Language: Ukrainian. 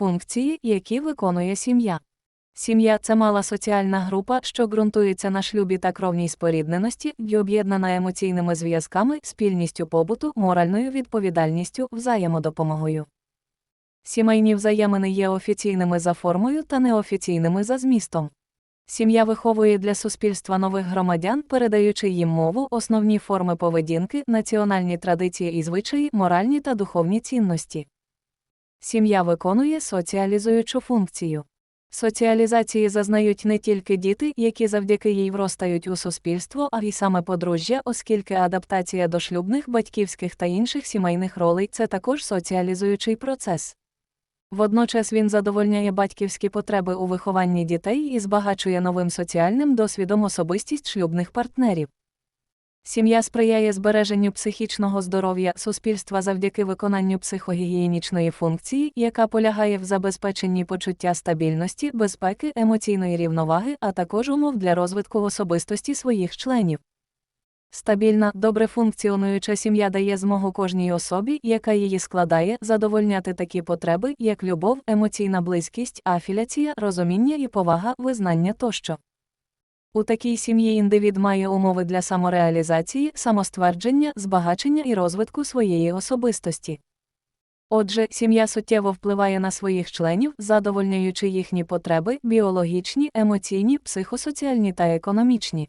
Функції, які виконує сім'я. Сім'я це мала соціальна група, що ґрунтується на шлюбі та кровній спорідненості і об'єднана емоційними зв'язками, спільністю побуту, моральною відповідальністю, взаємодопомогою. Сімейні взаємини є офіційними за формою та неофіційними за змістом. Сім'я виховує для суспільства нових громадян, передаючи їм мову, основні форми поведінки, національні традиції і звичаї, моральні та духовні цінності. Сім'я виконує соціалізуючу функцію. Соціалізації зазнають не тільки діти, які завдяки їй вростають у суспільство, а й саме подружжя, оскільки адаптація до шлюбних, батьківських та інших сімейних ролей це також соціалізуючий процес. Водночас він задовольняє батьківські потреби у вихованні дітей і збагачує новим соціальним досвідом особистість шлюбних партнерів. Сім'я сприяє збереженню психічного здоров'я суспільства завдяки виконанню психогігієнічної функції, яка полягає в забезпеченні почуття стабільності, безпеки, емоційної рівноваги, а також умов для розвитку особистості своїх членів. Стабільна, добре функціонуюча сім'я дає змогу кожній особі, яка її складає, задовольняти такі потреби, як любов, емоційна близькість, афіляція, розуміння і повага, визнання тощо. У такій сім'ї індивід має умови для самореалізації, самоствердження, збагачення і розвитку своєї особистості. Отже, сім'я суттєво впливає на своїх членів, задовольняючи їхні потреби біологічні, емоційні, психосоціальні та економічні.